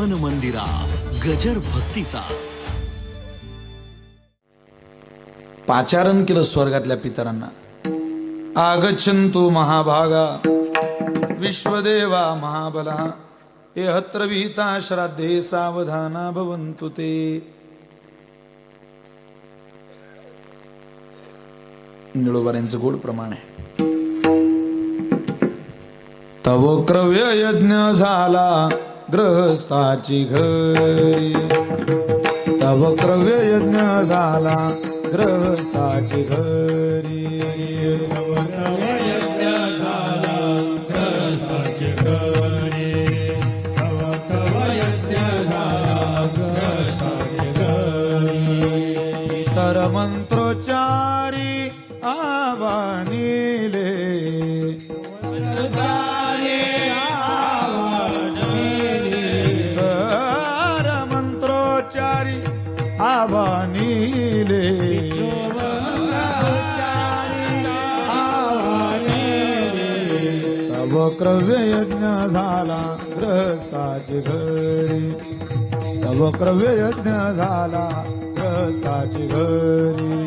मन मंदिरा गजर भक्तीचा. पाचारण केलं स्वर्गातल्या पितरांना. आगच्छन्तु महाभागा विश्वदेवा महाबला. हे हत्र विहिता श्राद्धे सावधाना भवंतु ते. निळोबाऱ्यांचं गोड प्रमाण आहे. तव क्रव्य यज्ञ झाला. ग्रहस्थाची घरी तव क्रव्य यज्ञ झाला ग्रहस्थाची घरी. क्रव्ययज्ञ झाला ग्रहस्थाची घरी. तव क्रव्ययज्ञ यज्ञ झाला ग्रहस्थाची घरी.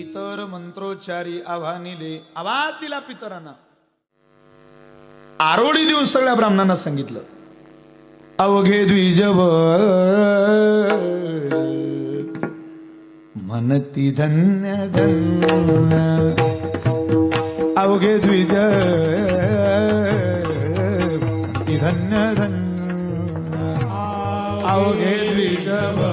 इतर मंत्रोच्चारी आव्हानिले आवाज दिला पितरांना. आरोळी देऊन सगळ्या ब्राह्मणांना सांगितलं. अवघे द्विजव म्हणती धन्य धन्य. अवघे द्विज धन्य धन्य. अवघे द्विजव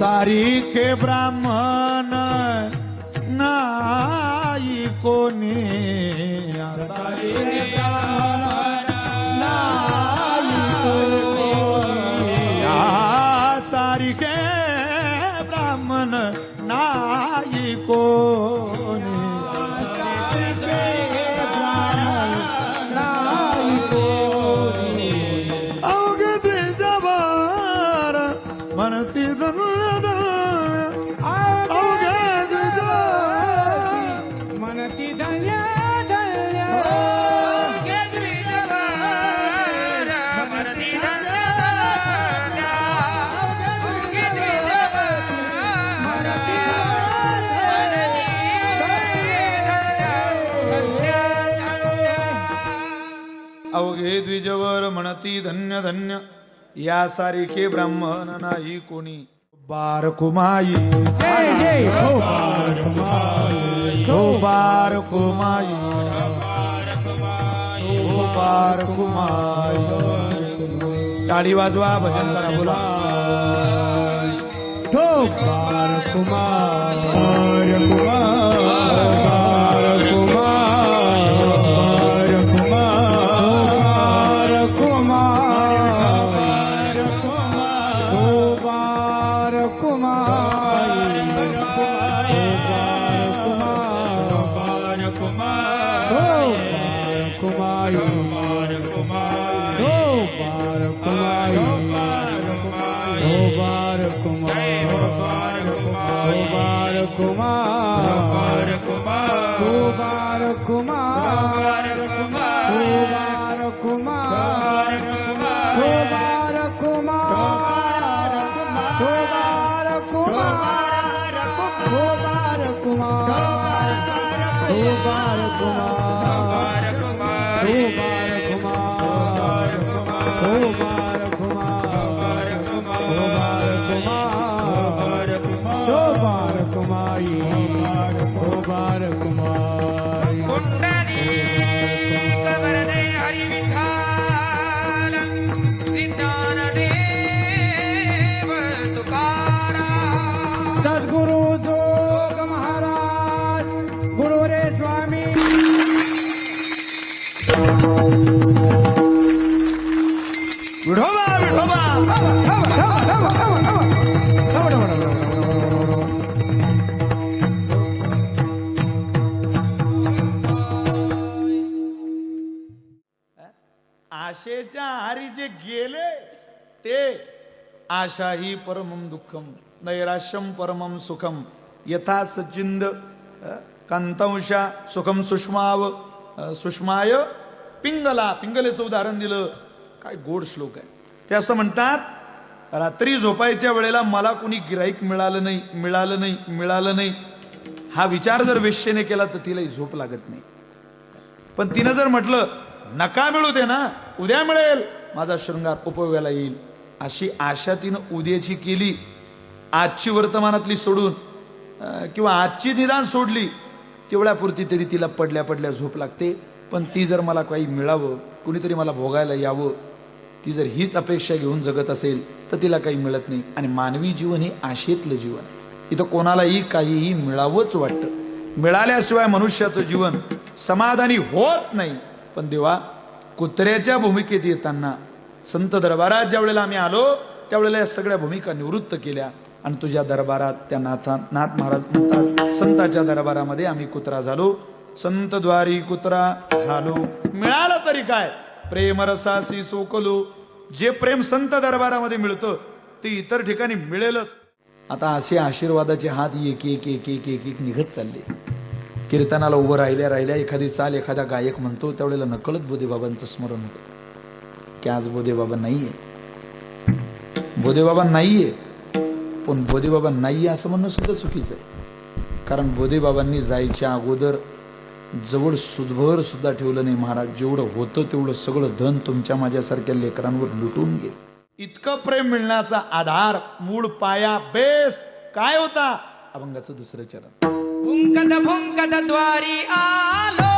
सारी के ब्राह्मण म्हणती धन्य धन्य. या सारिखे ब्राह्मण नाही कोणी. बार कुमाई. हो हो बार कुमाई. हो बार कुमाई. टाळी वाजवा भजन करा बोला. तो बार Kumar Kumar Kumar Kumar Kumar आशेच्या आहारी जे गेले ते आशा ही परमम दुःखम नैराश्यम परमम सुखम यथा सचिंद कांतांशा सुखम सुषमाव सुषमाय पिंगला पिंगलेचं उदाहरण दिलं. काय गोड श्लोक आहे. ते असं म्हणतात रात्री झोपायच्या वेळेला मला कुणी गिराईक मिळालं नाही मिळालं नाही मिळालं नाही. हा विचार जर वेश्येने केला तर तिलाही झोप लागत नाही. पण तिनं जर म्हटलं नका मिळू दे ना. उद्या मिळेल. माझा शृंगार उपयोगाला येईल. अशी आशा तिनं उद्याची केली आजची वर्तमानातली सोडून किंवा आजची निदान सोडली तेवढ्यापुरती तरी तिला पडल्या पडल्या झोप लागते. पण ती जर मला काही मिळावं कुणीतरी मला भोगायला यावं ती जर हीच अपेक्षा घेऊन जगत असेल तर तिला काही मिळत नाही. आणि मानवी जीवन हे आशेतलं जीवन इथं कोणालाही काहीही मिळावंच वाटतं. मिळाल्याशिवाय मनुष्याचं जीवन समाधानी होत नाही. पण देवा कुत्र्याच्या भूमिकेत येताना संत दरबारात ज्या वेळेला आम्ही आलो त्यावेळेला या सगळ्या भूमिका निवृत्त केल्या. आणि तुझ्या दरबारात त्या नाथा नाथ महाराज म्हणतात संताच्या दरबारामध्ये आम्ही कुत्रा झालो. संत द्वारी कुत्रा झालो. मिळालं तरी काय? प्रेम रसासी सोकलो. जे प्रेम संत दरबारामध्ये मिळतं ते इतर ठिकाणी मिळेलच. आता असे आशीर्वादाचे हात एक एक एक एक एक एक निघत चालले. कीर्तनाला उभं राहिल्या राहिल्या एखादी चाल एखादा गायक म्हणतो त्यावेळेला नकळत बोधेबाबांचं स्मरण होतं. की आज बोधेबाबा नाहीये. बोधेबाबा नाहीये. पण बोधेबाबा नाहीये असं म्हणणं सुद्धा चुकीचं आहे. कारण बोधेबाबांनी जायच्या अगोदर जवळ सुदभर सुद्धा ठेवलं नाही महाराज. जेवढं होतं तेवढं सगळं धन तुमच्या माझ्यासारख्या लेकरांवर लुटून गे इतकं प्रेम मिळण्याचा आधार मूळ पाया बेस काय होता? अभंगाचं दुसरं चरण. పుంకద పుంకద ద్వారి ఆలో.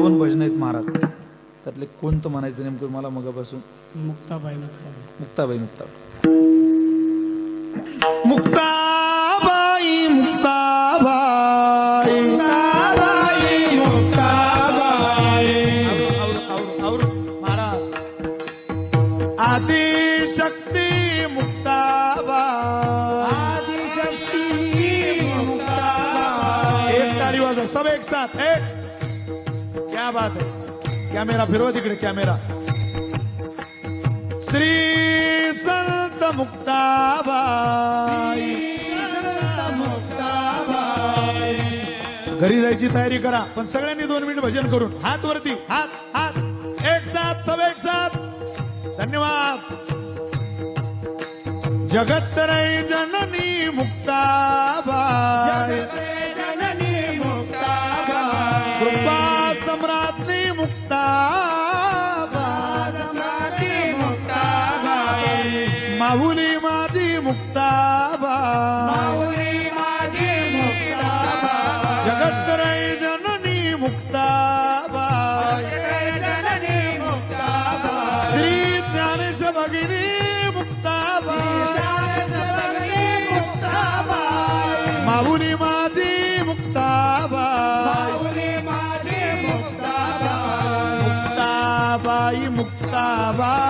दोन भजन आहेत महाराज. त्यातले कोणतं म्हणायचं नेमकं मला मगापासून? मुक्ताबाई मुक्ताबाई. मुक्ताबाई मुक्ताबाई. मुक्ताबाई मुक्ताबाई. आदि शक्ती मुक्ताबाई. आदि शक्ती मुक्ताबाई सब एक साथ. एक क्या बात है? कॅमेरा फिरवा तिकडे कॅमेरा। श्री संत मुक्ताबाई। मुक्ताबाई घरी जायची तयारी करा पण सगळ्यांनी दोन मिनिट भजन करून हात वरती हात हात एक साथ सब एक साथ. धन्यवाद. जगत जननी मुक्ताबाई. माहुली माझी मुक्ताबा. माहुली माझी जगत्रय जननी मुक्ताबा. जननी मुक्ताबा. श्री ज्ञानेश भगिनी मुक्ताबा. मुक्ताबा. माहुली माझी मुक्ताबा. माहुली माझी मुक्ताबा. मुक्ताबाई मुक्ताबा.